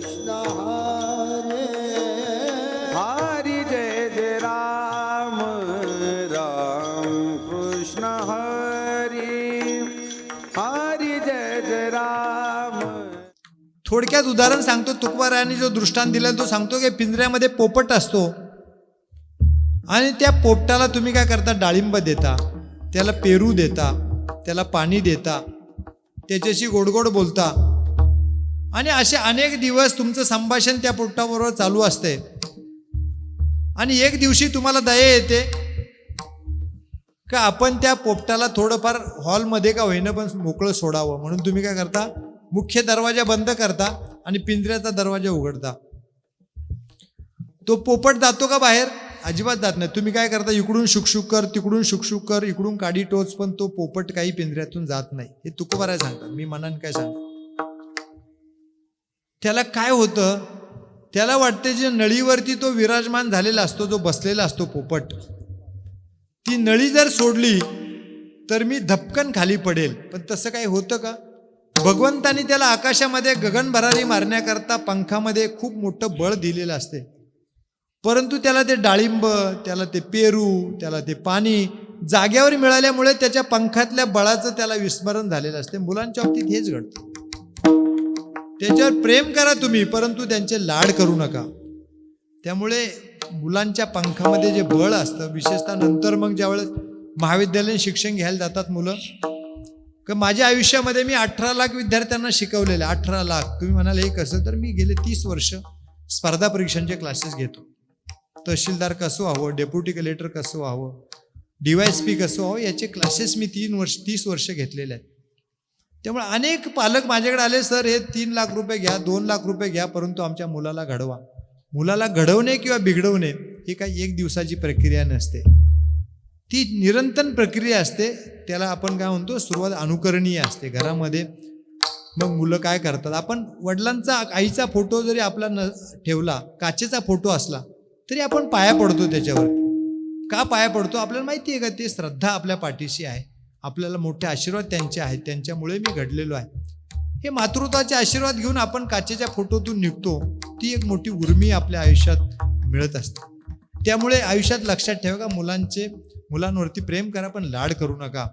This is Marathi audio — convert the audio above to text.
कृष्ण हरे। हरी जय जय राम। राम कृष्ण हरी। हरी जय जय राम। थोडक्यात उदाहरण सांगतो. तुकवारायांनी जो दृष्टांत दिला तो सांगतो की पिंजऱ्यामध्ये पोपट असतो. आणि त्या पोपटाला तुम्ही काय करता? डाळिंब देता. त्याला पेरू देता. त्याला पाणी देता. त्याच्याशी गोडगोड बोलता. आणि असे अनेक दिवस तुमचं संभाषण त्या पोटाबरोबर चालू असते. आणि एक दिवशी तुम्हाला दया येते का आपण त्या पोपटाला थोडंफार हॉलमध्ये का होईना पण मोकळं सोडावं? म्हणून तुम्ही काय करता? मुख्य दरवाजा बंद करता आणि पिंजऱ्याचा दरवाजा उघडता. तो पोपट जातो का बाहेर? अजिबात जात नाही. तुम्ही काय करता? इकडून शुकशुक कर तिकडून शुकशुक कर इकडून काडी टोच पण तो पोपट काही पिंजऱ्यातून जात नाही. हे तुकोबाराय सांगतात. मी मनान काय सांगतो? त्याला काय होतं? त्याला वाटते जे नळीवरती तो विराजमान झालेला असतो जो बसलेला असतो पोपट ती नळी जर सोडली तर मी धपकन खाली पडेल. पण तसं काही होतं का? भगवंतानी त्याला आकाशामध्ये गगनभरारी मारण्याकरता पंखामध्ये खूप मोठं बळ दिलेलं असते. परंतु त्याला ते डाळिंब त्याला ते पेरू त्याला ते पाणी जाग्यावर मिळाल्यामुळे त्याच्या पंखातल्या बळाचं त्याला विस्मरण झालेलं असते. मुलांच्या बाबतीत हेच घडतं. त्याच्यावर प्रेम करा तुम्ही परंतु त्यांचे लाड करू नका. त्यामुळे मुलांच्या पंखामध्ये जे बळ असतं विशेषतः नंतर मग ज्यावेळेस महाविद्यालयीन शिक्षण घ्यायला जातात मुलं का माझ्या आयुष्यामध्ये मी अठरा लाख विद्यार्थ्यांना शिकवलेले अठरा लाख. तुम्ही म्हणाल हे कसं? तर मी गेले तीस वर्ष स्पर्धा परीक्षांचे क्लासेस घेतो. तहसीलदार कसं व्हावं डेप्युटी कलेक्टर कसं व्हावं डीवायस पी कसं व्हावं याचे क्लासेस मी तीन वर्ष तीस वर्ष घेतलेले आहेत. त्यामुळे अनेक पालक माझ्याकडे आले सर हे तीन लाख रुपये घ्या दोन लाख रुपये घ्या परंतु आमच्या मुलाला घडवा. मुलाला घडवणे किंवा बिघडवणे ही काही एक दिवसाची प्रक्रिया नसते. ती निरंतर प्रक्रिया असते. त्याला आपण काय म्हणतो सुरुवात अनुकरणीय असते घरामध्ये. मग मुलं काय करतात? आपण वडिलांचा आईचा फोटो जरी आपला न ठेवला काचेचा फोटो असला तरी आपण पाया पडतो त्याच्यावर. का पाया पडतो? आपल्याला माहिती आहे का ते श्रद्धा आपल्या पाठीशी आहे. आपल्याला मोठे आशीर्वाद त्यांचे आहेत. त्यांच्यामुळे मी घडलेलो आहे. हे मातृत्वाचे आशीर्वाद घेऊन आपण काचेच्या फोटोतून निघतो. ती एक मोठी उर्मी आपल्या आयुष्यात मिळत असते. त्यामुळे आयुष्यात लक्षात ठेवा का मुलांचे मुलांवरती प्रेम करा पण लाड करू नका.